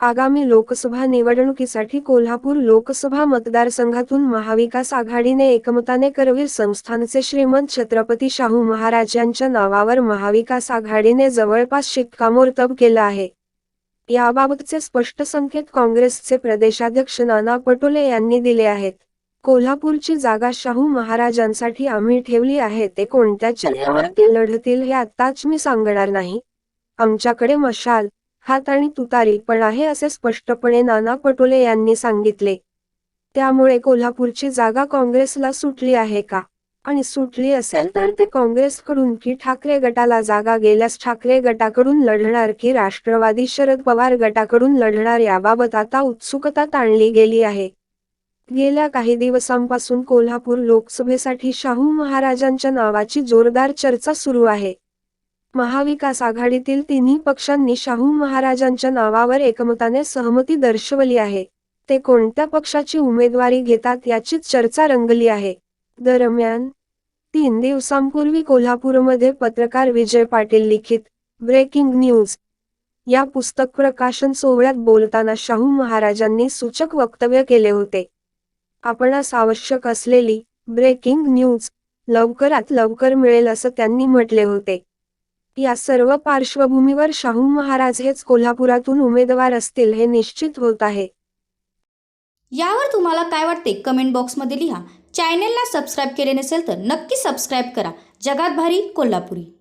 आगामी लोकसभा निवडणुकीसाठी कोल्हापूर लोकसभा मतदारसंघातून महाविकास आघाडीने एकमताने करवीर संस्थानचे श्रीमंत छत्रपती शाहू महाराज यांच्या नावावर महाविकास आघाडीने जवळपास शिक्कामोर्तब केलं आहे. याबाबतचे स्पष्ट संकेत काँग्रेसचे प्रदेशाध्यक्ष नाना पटोले यांनी दिले आहेत. कोल्हापूरची जागा शाहू महाराजांसाठी आम्ही ठेवली आहे ते कोणत्या लढतील हे आत्ताच मी सांगणार नाही. आमच्याकडे मशाल हात आणि तुतारी पण आहे असे स्पष्टपणे नाना पटोले यांनी सांगितले. त्यामुळे कोल्हापूरची जागा काँग्रेसला सुटली आहे का? आणि सुटली असेल तर ते काँग्रेसकडून की ठाकरे गटाला जागा गेल्यास ठाकरे गटाकडून लढणार की राष्ट्रवादी शरद पवार गटाकडून लढणार याबाबत आता उत्सुकता ताणली गेली आहे. गेल्या काही दिवसांपासून कोल्हापूर लोकसभेसाठी शाहू महाराजांच्या नावाची जोरदार चर्चा सुरू आहे. महाविकास आघाडीतील तिन्ही पक्षांनी शाहू महाराजांच्या नावावर एकमताने सहमती दर्शवली आहे. ते कोणत्या पक्षाची उमेदवारी घेतात याचीच चर्चा रंगली आहे. दरम्यान तीन दिवसांपूर्वी कोल्हापूरमध्ये पत्रकार विजय पाटील लिखित ब्रेकिंग न्यूज या पुस्तक प्रकाशन सोहळ्यात बोलताना शाहू महाराजांनी सूचक वक्तव्य केले होते. आपणास आवश्यक असलेली ब्रेकिंग न्यूज लवकरात लवकर मिळेल असं त्यांनी म्हटले होते. या सर्व पार्श्वभूमीवर शाहू महाराज हेच कोल्हापुरातून उमेदवार असतील हे निश्चित होत आहे. यावर तुम्हाला काय वाटते? कमेंट बॉक्समध्ये लिहा. चॅनेलला सबस्क्राईब केले नसेल तर नक्की सबस्क्राईब करा. जगात भारी कोल्हापुरी.